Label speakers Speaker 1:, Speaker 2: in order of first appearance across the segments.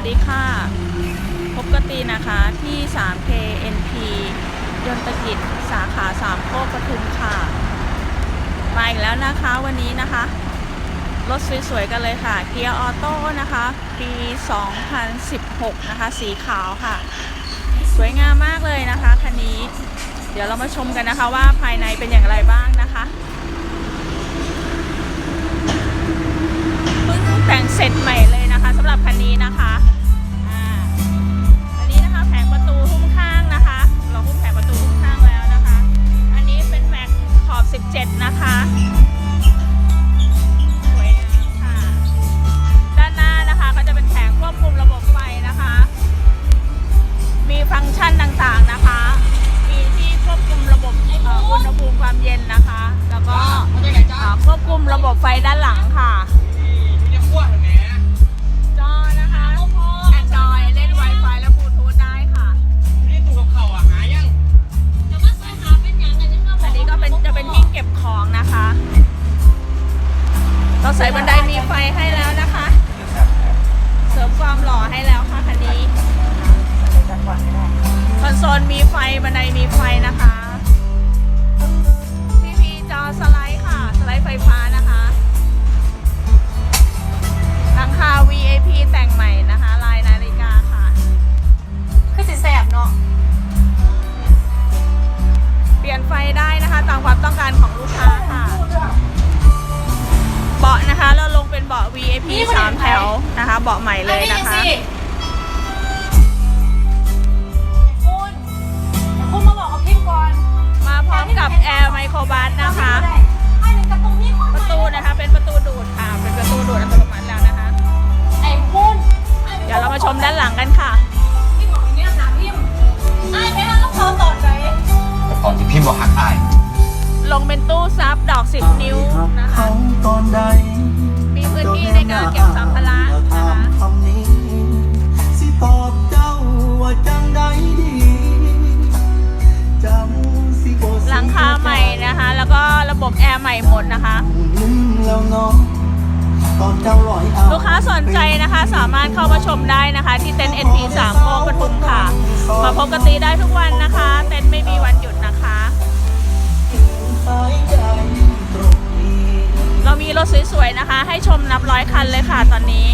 Speaker 1: สดีค่ะ พบกตีนะคะที่ 3K NP ยนตกิจสาขาสามโคกปทุมค่ะ มาอีกแล้วนะคะวันนี้นะคะ รถสวย ๆ กันเลยค่ะ เกียร์ออโต้นะคะ ปี 2016 นะคะ สีขาวค่ะ สวยงามมากเลยนะคะ คันนี้ เดี๋ยวเรามาชมกันนะคะว่าภายในเป็นอย่างไรบ้างนะคะ ต่างๆนะคะ มีที่ควบคุมระบบเอ่ออุณหภูมิความเย็นนะคะ แล้วก็เอ่อควบคุมระบบไฟด้านหลังค่ะ จอนะคะ Android เล่น Wi-Fi และบลูทูธได้ค่ะ อันนี้ก็เป็นจะเป็นที่เก็บของนะคะ เราใส่บันได ได้นะคะตามความต้องการของลูกค้าค่ะ เบาะนะคะเราลงเป็นเบาะ VAP สามแถวนะคะ เบาะใหม่เลยนะคะ
Speaker 2: ให
Speaker 1: ม่ห
Speaker 2: ม
Speaker 1: ดนะคะลืมแล้ว
Speaker 3: เนาะตอนเจ้าลอยเอา
Speaker 1: ลูกค้าสนใจนะคะสามารถเข้ามาชมได้นะคะ ที่เต็นท์ NP 3โคกปทุมค่ะ มาพบกันตีได้ทุกวันนะคะ เต็นท์ไม่มีวันหยุดนะคะ
Speaker 3: หายใจตรงนี้
Speaker 1: เรามีรถสวยๆนะคะ ให้ชมนับร้อยคันเลยค่ะตอนนี้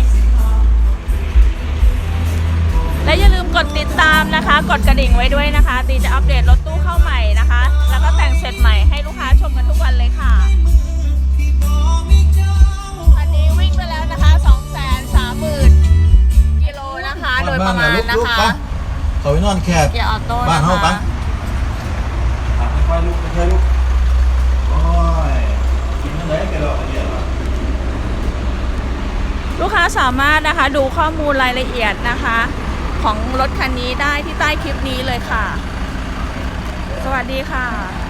Speaker 1: และอย่าลืมกดติดตามนะคะ กดกระดิ่งไว้ด้วยนะคะ ตีจะอัปเดตรถตู้เข้าใหม่ ร็จใหม่ให้ลูกค้าชมกันทุกวันเลยค่ะ
Speaker 3: ที่บ่มีเจ้า
Speaker 1: คันนี้วิ่งไปแล้วนะคะ2 3 0 0 0 0กิโลนะคะ โดยประมาณนะคะ
Speaker 3: เขาไปนอนแคบ
Speaker 1: เกียร์ออโต้
Speaker 3: บ้าน
Speaker 1: นะ
Speaker 3: เฮาปะ
Speaker 1: คะ
Speaker 3: ค่อยลุกค่อยลุกโอ้ยกินอะไรกันหรอเนี่ย
Speaker 1: ลูกค้าสามารถนะคะดูข้อมูลรายละเอียดนะคะ ของรถคันนี้ได้ที่ใต้คลิปนี้เลยค่ะ สวัสดีค่ะ